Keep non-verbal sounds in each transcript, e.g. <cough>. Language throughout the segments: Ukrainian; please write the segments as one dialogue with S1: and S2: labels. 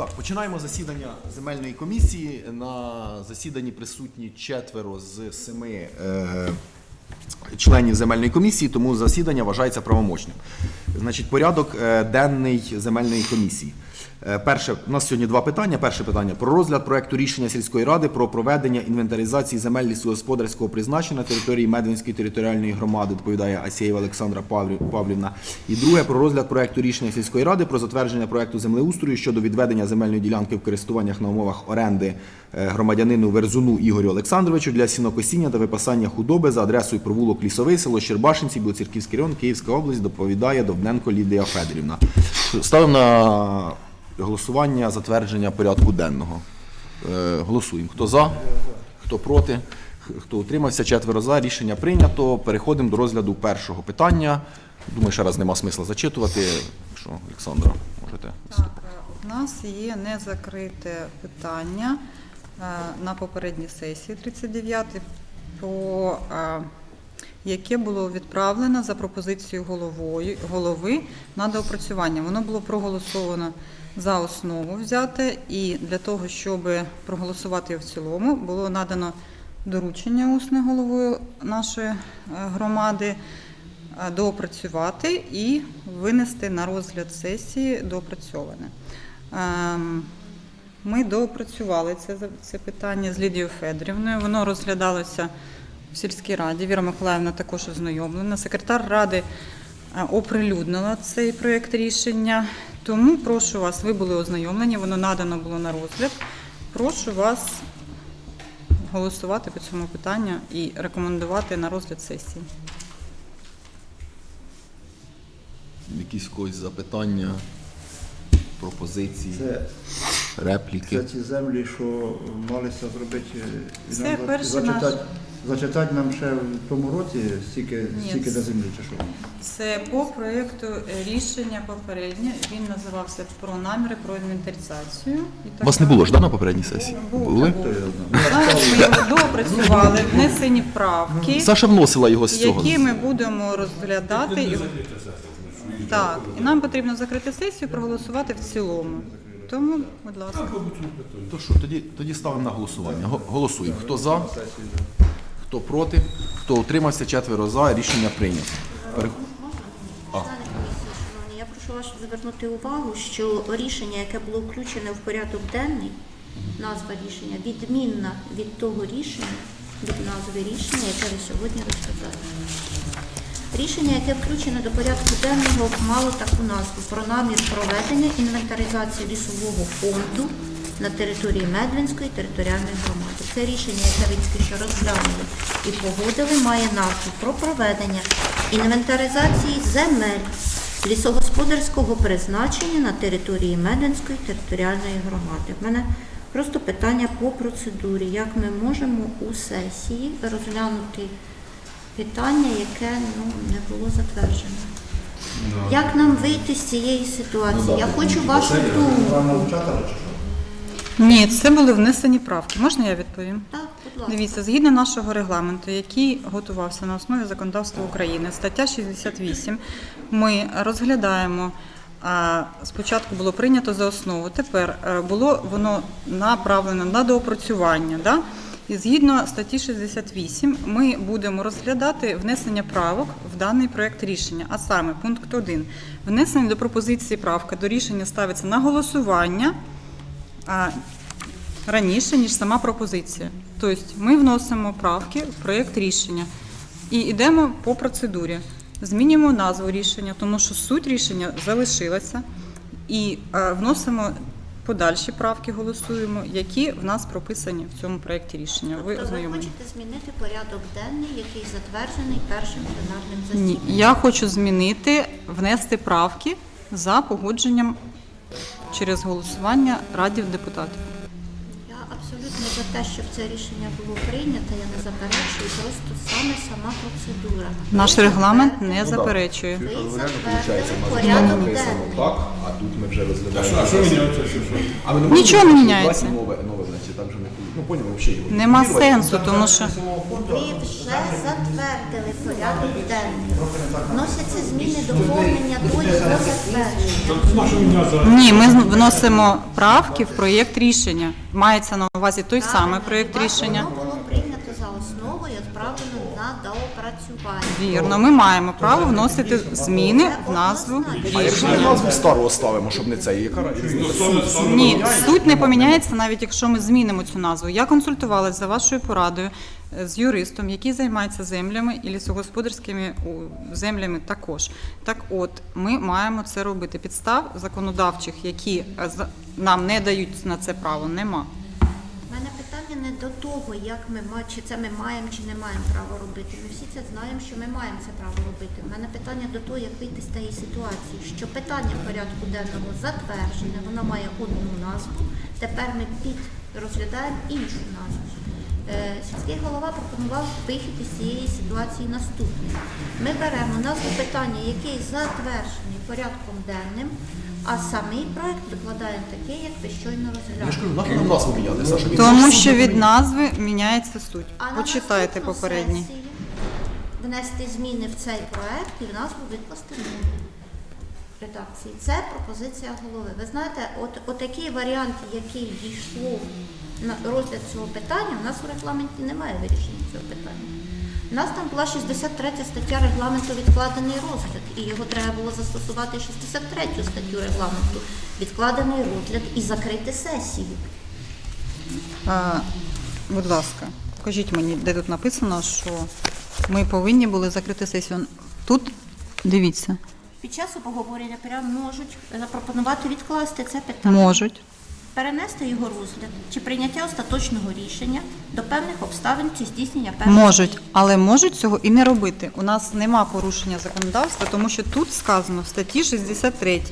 S1: Так, починаємо засідання земельної комісії. На засіданні присутні четверо з семи е, членів земельної комісії, тому засідання вважається правомочним. Значить, порядок е, денний земельної комісії. Е, Перше, у нас сьогодні два питання. Перше питання про розгляд проекту рішення сільської ради про проведення інвентаризації земель лісогосподарського призначення на території Медвинської територіальної громади, доповідає Асєєва Олександра Павлівна. І друге про розгляд проекту рішення сільської ради про затвердження проекту землеустрою щодо відведення земельної ділянки в користуваннях на умовах оренди е, громадянину Верзуну Ігорю Олександровичу для сінокосіння та випасання худоби за адресою провулок Лісовий, село Щербашинці, Білоцерківський район, Київська область, доповідає Довбненко Лідія Федорівна. Ставимо на голосування затвердження порядку денного. Е, Голосуємо. Хто за, хто проти, хто утримався, четверо за. Рішення прийнято. Переходимо до розгляду першого питання. Думаю, ще раз нема смисла зачитувати. Якщо, Олександра, можете.
S2: Так, е, у нас є незакрите питання е, на попередній сесії 39 по яке було відправлено за пропозицією головою, голови на доопрацювання. Воно було проголосовано за основу взяте, і для того, щоб проголосувати в цілому, було надано доручення усне головою нашої е, громади е, доопрацювати і винести на розгляд сесії доопрацьоване. Ем, Ми доопрацювали це, це питання з Лідією Федорівною. Воно розглядалося в сільській раді. Віра Миколаївна також ознайомлена. Секретар ради е, оприлюднила цей проєкт рішення. Тому прошу вас, ви були ознайомлені, воно надано було на розгляд. Прошу вас голосувати по цьому питанню і рекомендувати на розгляд сесії.
S1: Якісь когось запитання, пропозиції,
S3: Це,
S1: репліки.
S3: це ті землі, що малися зробити і
S2: Це
S3: нам
S2: перший наш.
S3: зачитати нам ще в тому році стільки,
S2: Ні,
S3: стільки на землі чи що?
S2: Це по проєкту рішення попереднє. Він називався про наміри про інвентаризацію. І так
S1: У вас не було ж да, на попередній сесії?
S2: Був,
S1: Були?
S2: Зараз ми його доопрацювали, внесені правки,
S1: Саша вносила його з цього.
S2: які ми будемо розглядати. І... Так, і нам потрібно закрити сесію, проголосувати в цілому. Тому, будь ласка.
S1: То що, тоді, тоді ставимо на голосування. Го- Голосуємо. Хто за, хто проти, хто утримався, четверо за. Рішення прийнято.
S4: Я прошу вас звернути увагу, що рішення, яке було включене в порядок денний, назва рішення, відмінна від того рішення, від назви рішення, яке ви сьогодні розказали. Рішення, яке включене до порядку денного, мало таку назву про намір проведення інвентаризації лісового фонду на території Медвинської територіальної громади. Це рішення, яке тільки що розглянули і погодили, має назву про проведення інвентаризації земель лісогосподарського призначення на території Медвинської територіальної громади. В мене просто питання по процедурі, як ми можемо у сесії розглянути питання, яке ну, не було затверджено. Як нам вийти з цієї ситуації? Я хочу вашу думку.
S2: Ні, це були внесені правки. Можна я відповім?
S4: Так, будь ласка.
S2: Дивіться, згідно нашого регламенту, який готувався на основі законодавства України, стаття 68, ми розглядаємо. Спочатку було прийнято за основу, тепер е, було воно направлено на доопрацювання. Да? І згідно статті 68 ми будемо розглядати внесення правок в даний проєкт рішення. А саме пункт 1. Внесення до пропозиції правка до рішення ставиться на голосування а, раніше, ніж сама пропозиція. Тобто ми вносимо правки в проєкт рішення і йдемо по процедурі. Змінюємо назву рішення, тому що суть рішення залишилася, і е, вносимо подальші правки, голосуємо, які в нас прописані в цьому проєкті рішення. Ви
S4: Тобто ви
S2: ознайомлені.
S4: хочете змінити порядок денний, який затверджений першим пленарним
S2: Ні,
S4: засіданням?
S2: я хочу змінити, внести правки за погодженням через голосування радів депутатів.
S4: Я абсолютно за те, щоб це рішення було прийнято, я не заперечую, просто саме сама процедура.
S2: Наш
S4: Ви
S2: регламент не заперечує.
S4: Ви затвердили
S1: виходить, у нас
S4: порядок денний.
S1: так, а тут ми вже розглядаємо.
S5: А що міняється?
S2: Нічого не міняється.
S1: Нове, нове, там же не Ну, поняв, взагалі його.
S2: Нема сенсу, тому що
S4: Ви вже затвердили порядок денний. Вносяться зміни, доповнення до його затвердження.
S2: ні, ми з- вносимо правки в проєкт рішення. Мається на увазі той самий проєкт рішення.
S4: Воно було
S2: Вірно, ми маємо право вносити зміни в назву
S1: А якщо ми назву старого ставимо, щоб не це, яка різниця?
S2: Ні, суть не поміняється, навіть якщо ми змінимо цю назву. Я консультувалася за вашою порадою е, з юристом, який займається землями і лісогосподарськими землями також. Так от, ми маємо це робити. Підстав законодавчих, які е, нам не дають на це право, нема.
S4: У мене питання не до того, як ми чи це ми маємо, чи не маємо право робити. Ми всі це знаємо, що ми маємо це право робити. У мене питання до того, як вийти з тієї ситуації, що питання порядку денному затверджене, воно має одну назву. Тепер ми під розглядаємо іншу назву. Е, Сільський голова пропонував вихід із цієї ситуації наступний. Ми беремо назву питання, який затверджений порядком денним, а самий проект викладаємо такий, як ви щойно
S1: Я ж
S4: розглянули.
S1: кажу, нахуй нам назву міняти, Саша? Він
S2: Тому що від назви міняється суть.
S4: А на
S2: Почитайте
S4: наступну
S2: попередні.
S4: сесію Внести зміни в цей проект і в назву викласти нову редакції. Це пропозиція голови. Ви знаєте, от, от такий варіант, який дійшло на розгляд цього питання, у нас у регламенті немає вирішення цього питання. У нас там була 63 стаття регламенту відкладений розгляд, і його треба було застосувати 63 статтю регламенту відкладений розгляд і закрити сесію.
S2: А, будь ласка, покажіть мені, де тут написано, що ми повинні були закрити сесію. Тут дивіться,
S4: Під час обговорення прямо можуть запропонувати відкласти це питання,
S2: можуть.
S4: Перенести його розгляд чи прийняття остаточного рішення до певних обставин чи здійснення певних
S2: Можуть, але можуть цього і не робити. У нас нема порушення законодавства, тому що тут сказано в статті 63.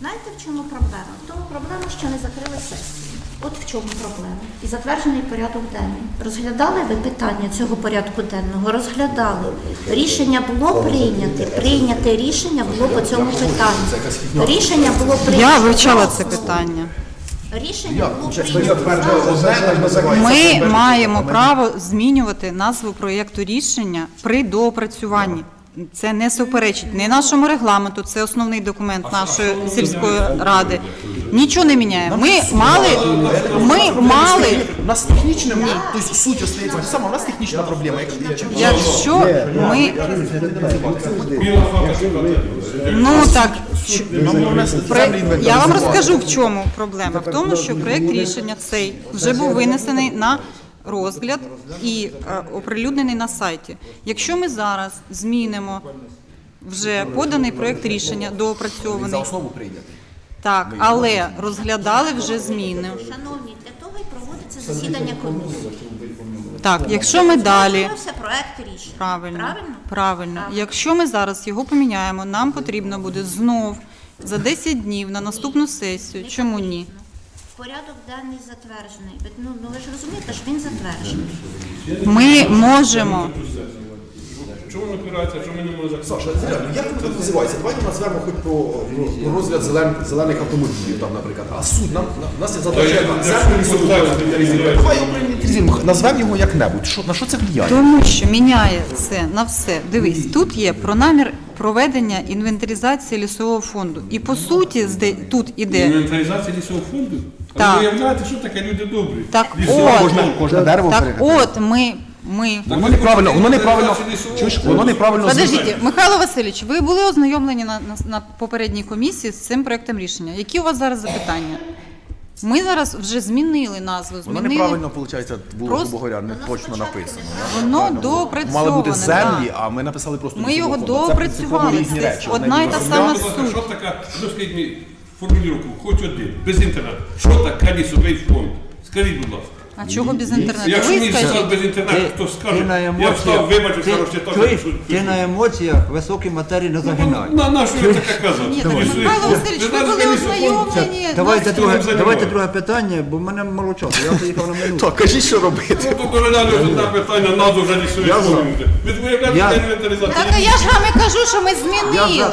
S4: Знаєте, в чому проблема? В тому проблема, що не закрили сесію. От в чому проблема. І затверджений порядок денний. Розглядали ви питання цього порядку денного? Розглядали. Рішення було прийняте. Прийняте рішення було по цьому питанню. Рішення було прийнято.
S2: Я вивчала це питання.
S4: Рішення було прийнято.
S2: Ми маємо право змінювати назву проєкту рішення при доопрацюванні. Це не суперечить ні нашому регламенту, це основний документ нашої сільської ради. Нічого не міняє. Ми мали, ми мали,
S1: У нас технічне, ми, тобто суть остається та сама, у нас технічна проблема. Якщо
S2: якщо ми ну так.
S1: Внесли
S2: Я вам розкажу, в чому проблема. В тому, що проєкт рішення цей вже був винесений на розгляд і е, оприлюднений на сайті. Якщо ми зараз змінимо вже поданий проєкт рішення доопрацьований,
S1: основу прийнятий.
S2: так, але розглядали вже зміни.
S4: Шановні, для того і проводиться засідання комісії.
S2: Так, якщо ми далі.
S4: Розглядався проект рішення.
S2: Правильно,
S4: Правильно?
S2: Правильно. Якщо ми зараз його поміняємо, нам потрібно буде знов за 10 днів на наступну сесію. Чому ні?
S4: Порядок денний затверджений. Ну, ну ви ж розумієте, що він затверджений.
S2: Ми можемо.
S5: Чому не опирається, що ми не можемо закрити?
S1: Саша, реально, як воно тут називається? Давайте назвемо хоч про, про, про розгляд зелен, зелених автомобілів, там, наприклад. А суть, нам, на, нас є задача яка? землю Давай його проінвентаризуємо, назвемо його як-небудь. Що, на що це впливає?
S2: Тому що міняє це на все. Дивись, тут є про намір проведення інвентаризації лісового фонду. І по суті, зде- тут іде
S5: Інвентаризація лісового фонду? А
S2: Так.
S5: ви уявляєте, що таке люди добрі?
S2: Так
S5: Лісовий
S2: от.
S5: фонд.
S1: Кожне дерево
S2: так. От ми. Ми
S1: Воно неправильно, воно неправильно, чуєш, воно неправильно
S2: Подождіть, Михайло Васильович, ви були ознайомлені на, на, на попередній комісії з цим проектом рішення. Які у вас зараз запитання? Ми зараз вже змінили назву,
S1: Воно
S2: змінили.
S1: неправильно, виходить, було,
S2: Просто-
S1: грубо говоря, не точно написано.
S2: Воно
S1: Мали бути землі,
S2: да.
S1: а ми написали просто
S2: Ми його
S1: фонд. Це принципово
S2: доопрацювали.
S1: різні
S2: Це
S1: речі.
S2: одна і та
S1: Одне
S2: сама суть.
S5: Що така, ну скажіть мені формулювання, хоч один, без інтернету. Що таке лісовий фонд? Скажіть, будь ласка.
S2: А чого без інтернету?
S5: Якщо
S2: Ви
S5: мені
S2: скажіть.
S5: без інтернету, хто скаже,
S3: на
S5: я
S3: емоціях,
S5: встав, вибачив,
S3: ти,
S5: що я
S3: чуєш,
S5: теж
S3: ти на емоціях високі матерії не загинай.
S5: На, на що я таке казав?
S2: Ні, так Михайло. Васильович,
S5: Ви
S2: ви були
S5: лісовий
S2: ознайомлені.
S3: Давайте
S2: нас-
S5: друге-
S3: друге,
S5: займає?
S3: давайте друге питання, бо в мене мало часу. Я поїхав на минуту. <laughs>
S1: Так, кажіть, що робити.
S5: Ну, то дороляли вже на питання, назву вже
S3: Я за.
S5: Ви виявляєте,
S3: Я-
S5: це інвентаризація
S2: Так а я ж вам і кажу, що ми
S3: Я
S2: змінили.
S3: за,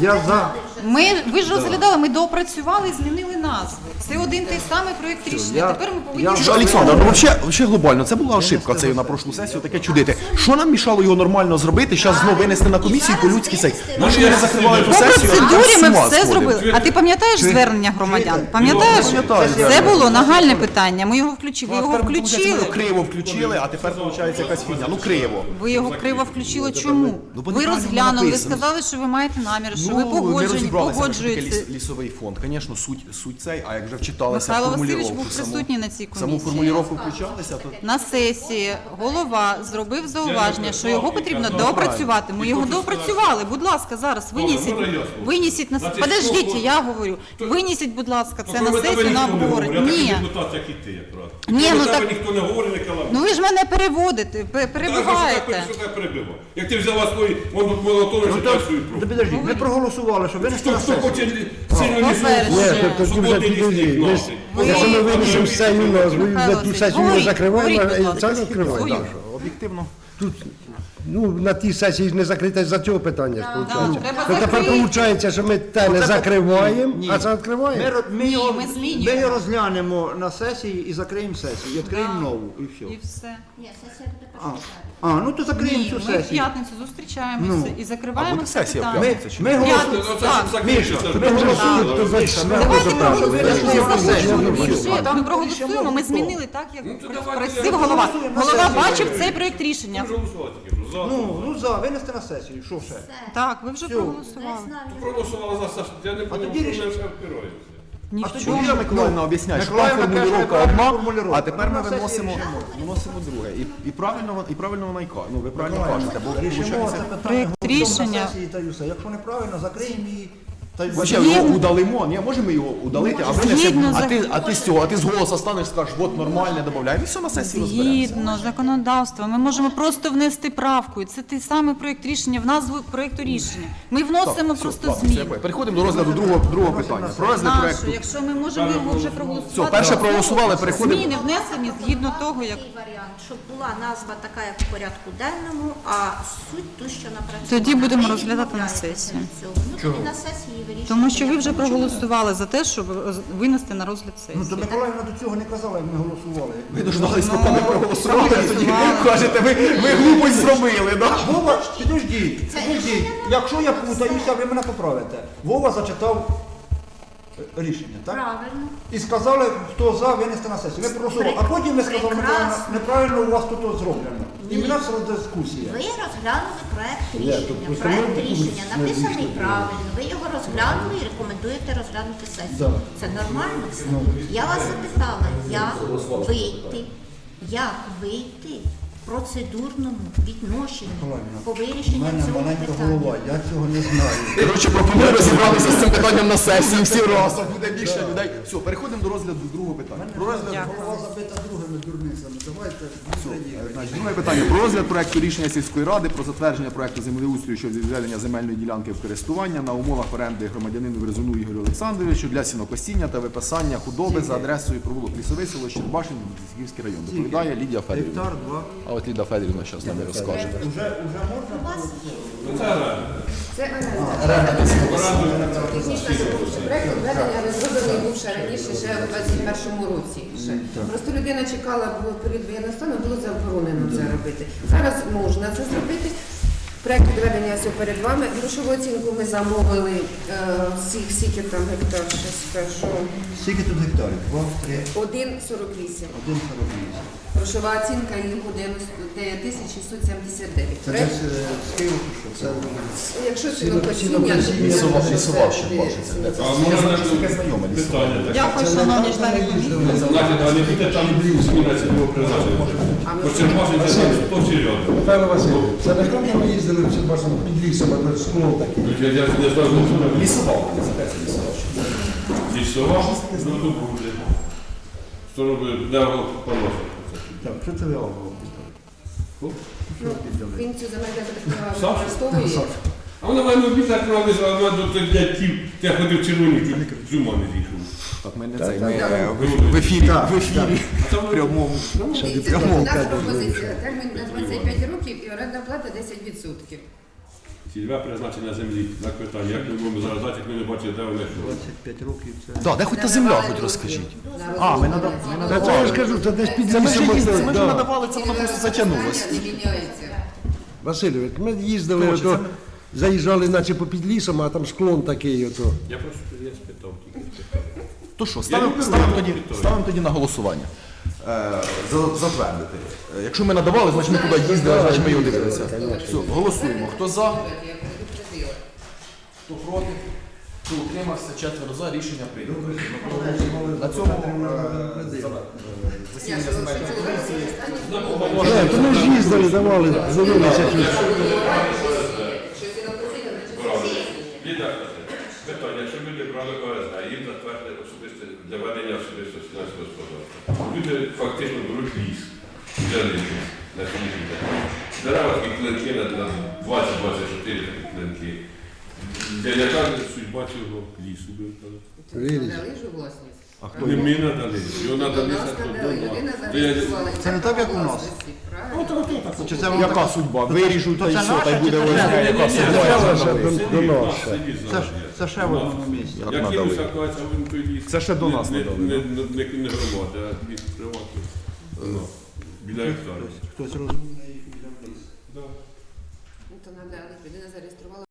S3: я за,
S2: Ми ви ж розглядали, ми доопрацювали, змінили назву. Це один той самий проєкт рішення. Тепер ми повинні
S1: Що, Олександр, ну взагалі, взагалі глобально, це була ошибка цією на прошлу сесію, таке чудити. Що нам мішало його нормально зробити, зараз знову винести на комісію по-людськи цей. Ми ж не закривали ту
S2: по
S1: сесію, а
S2: процедурі ми все зробили. А ти пам'ятаєш звернення громадян? Пам'ятаєш?
S1: Пам'ятаю
S2: Це було нагальне питання. Ми його включили. Ви
S1: Ну,
S2: його
S1: ми
S2: включили.
S1: криво включили, а тепер виходить якась фігня. Ну криво.
S2: Ви його криво включили. Чому?
S1: Ну, бо
S2: Ви
S1: неправильно
S2: розглянули, ви
S1: написано.
S2: сказали, що ви маєте наміри, що
S1: Ну,
S2: ви
S1: не
S2: погоджені,
S1: розібралися, що таке
S2: погоджуєтеся.
S1: ліс- лісовий фонд. Звісно, суть, суть цей, а як вже вчиталися
S2: Михайло
S1: в
S2: Васильович
S1: формулювання.
S2: був присутній на цій
S1: Саму
S2: комісії.
S1: формулювання включалися, то
S2: На сесії голова зробив зауваження, що його потрібно доопрацювати. Ми його доопрацювали. Будь ласка, зараз винісіть,
S5: я скажу?
S2: винісіть на
S5: Значить,
S2: подождіть,
S5: що-
S2: я говорю. Винісіть, будь ласка, це на сесію на
S5: ніхто як
S2: обговорення.
S5: ти.
S2: Ні.
S5: І.
S2: Ні, ну так-
S5: ніхто не говорить, не каламбує.
S2: Ну ви ж мене переводите, пе- перебиваєте.
S5: Що тебе перебило. Як ти взяла свої, вон тут молотович
S3: Ну,
S5: і свою про.
S3: підожди, ми проголосували, що
S5: ви
S3: не
S5: Хто,
S3: хто
S5: хоче сильно лісу,
S2: Ні,
S6: то тоді вже підожди. Ми ж-
S5: носить.
S6: Якщо ми винесемо
S2: Михайло
S6: ту
S2: Васильович,
S6: сесію не
S2: говоріть,
S6: закриваємо,
S2: говоріть, будь
S6: а
S2: ласка.
S6: це закриваємо.
S2: Свою.
S1: об'єктивно.
S6: Тут, ну, на тій сесії ж не закрите за цього питання ж
S2: Да,
S6: виходить.
S2: треба
S6: То тепер
S2: закрити.
S6: виходить, що ми те не закриваємо, а це
S3: Ми,
S6: відкриваємо.
S3: ро- ми,
S2: Ні,
S3: його,
S2: ми
S3: ми його розглянемо на сесії і закриємо сесію, і відкриємо
S2: Да.
S3: нову, і все.
S2: І все.
S4: Ні, сесія буде
S3: А, а, ну то закриємо
S2: Ні,
S3: цю
S2: ми в
S3: сесію.
S2: п'ятницю зустрічаємося
S3: Ну.
S2: і
S1: А
S2: закриваємо
S1: буде
S2: це
S1: сесія в
S2: питання.
S1: п'ятницю чи
S3: Ми,
S1: ні?
S3: голосуємо.
S5: Ну, це щоб закінчити,
S3: ми голосуємо.
S2: Давайте проголосуємо. Ми проголосуємо, ми змінили так, як
S5: Ну, то давайте
S2: просив
S5: я
S2: голова.
S3: голосуємо на
S2: Голова
S3: сесії.
S2: бачив цей проєкт рішення.
S5: Ми ж голосували тільки що. За.
S3: Ну, ну за, винести на сесію, що ще?
S2: Так, ви вже.
S4: Не
S2: проголосували.
S4: знаю.
S5: Проголосували за Саш. Я не
S3: тоді рішення-
S5: що ми все впираємося.
S2: Ні
S3: А
S2: в чому.
S1: Юлія Миколаївна об'ясняє, що там
S3: Миколаївна каже,
S1: формулювання
S3: неправильна
S1: одна,
S3: формулювання.
S1: а тепер ми
S3: На сесії
S1: виносимо,
S3: рішимо.
S1: виносимо друге. І, і правильно вон- і правильно вона й каже. Ну ви правильно кажете, бо
S3: Рішимо це
S1: виходить,
S3: питання
S2: рішення.
S3: на сесії та й усе. Якщо неправильно, закриємо її. Та
S1: Вообще його удалимо, ні, можемо його удалити, а винесемо, а ти, а ти з цього, а ти з голосу станеш, скажеш, от нормальне, додаємо, і все на сесії розберемося.
S2: Згідно законодавства, ми можемо просто внести правку. І це той самий проєкт рішення в назву проєкту рішення. Ми вносимо
S1: все,
S2: просто
S1: ладно, все,
S2: зміни.
S1: Переходимо до розгляду другого, другого питання. Про розгляд
S2: Нашу,
S1: проекту.
S2: якщо ми можемо його вже проголосувати.
S1: Все, перше проголосували, переходимо.
S2: Зміни внесені згідно того, як
S4: варіант, щоб була назва така, як в порядку денному, а суть ту, що напрацьована.
S2: Тоді будемо розглядати на сесії.
S4: Ну, на сесії.
S2: Тому, що ви вже проголосували за те, щоб винести на розгляд
S3: Ну,
S2: сесії.
S3: то Миколаївна до цього не казала, як ми голосували.
S1: Ви дождались, поки ми проголосували, а тоді кажете, ви, ви глупость зробили, да?
S3: Вова, підождіть, підождіть. Якщо я путаюся, ви мене поправите. Вова зачитав е, рішення, так?
S4: Правильно.
S3: І сказали, хто за винести на сесію. Ми проголосували. А потім ви сказали, неправильно, неправильно у вас тут зроблено. І в нас була дискусія.
S4: Ви розглянули проект рішення.
S6: тут
S4: Проект рішення написаний правильно. Ви його розглянули і рекомендуєте розглянути сесію.
S3: Да.
S4: Це нормально все.
S6: Ну.
S4: Я вас запитала, як вийти, як вийти в процедурному
S3: Миколаївна,
S4: по
S3: У
S4: вирішенню
S3: мене
S4: цього
S3: маленька
S4: питання.
S3: голова, я цього не знаю.
S1: Коротше, пропоную розібратися з цим питанням на сесії всі разом. Буде більше людей. Все, переходимо до розгляду другого питання. Про розгляд
S3: Голова забита другими дурницями.
S1: Значить, друге питання про розгляд проекту рішення сільської ради про затвердження проекту землеустрою щодо відведення земельної ділянки в користування на умовах оренди громадянину Верзуну Ігорю Олександровичу для сінокосіння та виписання худоби за адресою провулок Лісовий, село Щербашин, Згівський район. Доповідає Лідія Федорівна.
S3: Гектар, два.
S1: А от Лідія Федорівна зараз нам розкаже.
S3: Можна?
S7: Це. Проект введення розроблений був ще раніше, ще у 21-му році. Ще. Просто людина чекала, бо період воєнного стану було заборонено це робити. Зараз можна це зробити. Проєкт відведення все перед вами. Грошову оцінку ми замовили е, всіх, скільки там гектар, ще скажу,
S3: Скільки тут гектарів? Два, три,
S7: 1,48.
S3: один, сорок вісім.
S7: Грошова оцінка його 99 тисяч 679.
S3: Це
S7: Проект,
S3: десь е, з Києва що? Це
S7: якщо сінокосіння, то
S1: Лісова,
S7: буде
S1: лісова
S7: вже
S1: Щербашин.
S7: де-
S1: Це
S5: А можна
S1: таке знайоме лісова.
S5: питання таке.
S2: Дякую, шановні члени комісії.
S5: Значить, а не буде там зміна цього призначення. Бо Чербашин це там сто серйозно.
S6: Михайло Васильович, це не коли ми їздили в Чербашину під лісом, а то скло таке.
S5: Я я не знаю, що
S1: Лісова, це теж лісова.
S5: Лісова, ну то буде. Що робить, де поносить.
S3: Так, що це ви?
S7: Ну, Він цю земельну
S5: Саша?
S7: використовує.
S5: А вона мене обіцяє, що вона а вона до тих дядьків, я ходив червоні, чуть з ума не зійшов.
S1: Так, ми не цей, ми е, в- в ефірі, в ефірі, <laughs> в прямому.
S7: Дивіться, У нас пропозиція термін на 25 років і орендна плата 10%.
S5: Цільове призначення землі на питання. Як ми будемо зараз дати, як ми не бачимо, де вони що.
S3: 25 років це.
S1: Да, де хоч та земля, хоч розкажіть. А, ми надав- ми
S6: Та це я ж кажу, це десь під
S1: Це ми
S6: лісом. да.
S1: надавали, це воно просто затягнулося.
S7: Не міняється.
S6: Васильович, ми їздили,
S1: Коротше,
S6: ото,
S1: це ми-
S6: заїжджали наче по під лісом, а там склон такий ото.
S5: Я просто я спитав тільки.
S1: То що, ставимо
S5: люблю
S1: тоді, ставимо тоді на голосування. Е, за- затвердити. Е, Якщо ми надавали, значить ми туди їздили, значить ми його дивилися. Все, голосуємо. Хто за, хто проти, хто утримався, четверо за, рішення прийнято. На цьому е, за- е, засідання земельної комісії.
S6: Ні, то ми ж їздили, давали, дивилися тут.
S5: Питання, якщо люди брали ОСГ, їм затвердити особисте для ведення особистого фінансового господарства. Люди фактично беруть ліс на день. Дерева клинки на на 20-24 такі клинки. Для яка судьба цього лісу?
S7: у власність.
S5: Не ми надали, його надали
S7: нас.
S3: Це не так, як у нас. Чи це воно
S1: Яка судьба? Виріжуть та й все, та й буде
S3: це
S1: Яка судьба?
S5: це
S3: ж- це ще в одному місці.
S1: Як
S5: Я
S1: надали? Це ще до нас
S5: Не-
S1: надали,
S5: Не,
S1: да?
S5: не, не, не Ну, Біля.
S3: Хтось розуміє.
S7: Ну, то надали, людина зареєструвала.